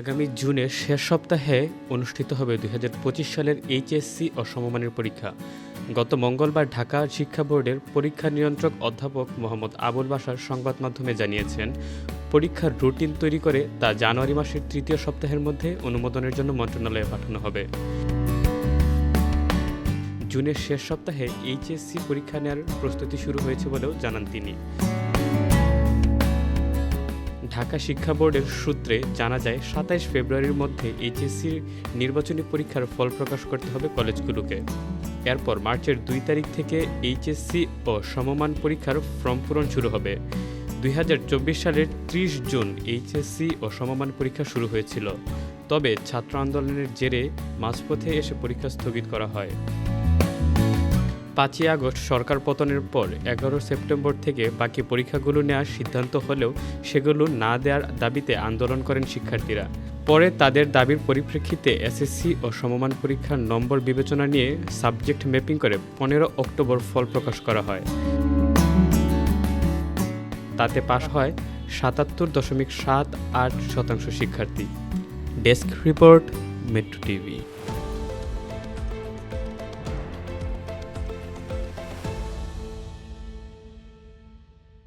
আগামী জুনের শেষ সপ্তাহে অনুষ্ঠিত হবে দুই হাজার পঁচিশ সালের এইচএসসি ও সমমানের পরীক্ষা। গত মঙ্গলবার ঢাকা শিক্ষা বোর্ডের পরীক্ষা নিয়ন্ত্রক অধ্যাপক মোহাম্মদ আবুল বাসার সংবাদ মাধ্যমে জানিয়েছেন, পরীক্ষার রুটিন তৈরি করে তা জানুয়ারি মাসের তৃতীয় সপ্তাহের মধ্যে অনুমোদনের জন্য মন্ত্রণালয়ে পাঠানো হবে। জুনের শেষ সপ্তাহে এইচএসসি পরীক্ষা নেওয়ার প্রস্তুতি শুরু হয়েছে বলেও জানান তিনি। ঢাকা শিক্ষা বোর্ডের সূত্রে জানা যায়, সাতাইশ ফেব্রুয়ারির মধ্যে এইচএসসির নির্বাচনী পরীক্ষার ফল প্রকাশ করতে হবে কলেজগুলোকে। এরপর মার্চের দুই তারিখ থেকে এইচএসসি ও সমমান পরীক্ষার ফর্ম পূরণ শুরু হবে। দুই হাজার চব্বিশ সালের ত্রিশ জুন এইচএসসি ও সমমান পরীক্ষা শুরু হয়েছিল। তবে ছাত্র আন্দোলনের জেরে মাঝপথে এসে পরীক্ষা স্থগিত করা হয়। পাঁচই আগস্ট সরকার পতনের পর এগারো সেপ্টেম্বর থেকে বাকি পরীক্ষাগুলো নেওয়ার সিদ্ধান্ত হলেও সেগুলো না দেওয়ার দাবিতে আন্দোলন করেন শিক্ষার্থীরা। পরে তাদের দাবির পরিপ্রেক্ষিতে এসএসসি ও সমমান পরীক্ষার নম্বর বিবেচনা নিয়ে সাবজেক্ট ম্যাপিং করে পনেরো অক্টোবর ফল প্রকাশ করা হয়। তাতে পাশ হয় সাতাত্তর দশমিক সাত আট শতাংশ শিক্ষার্থী। Desk report, Metro TV.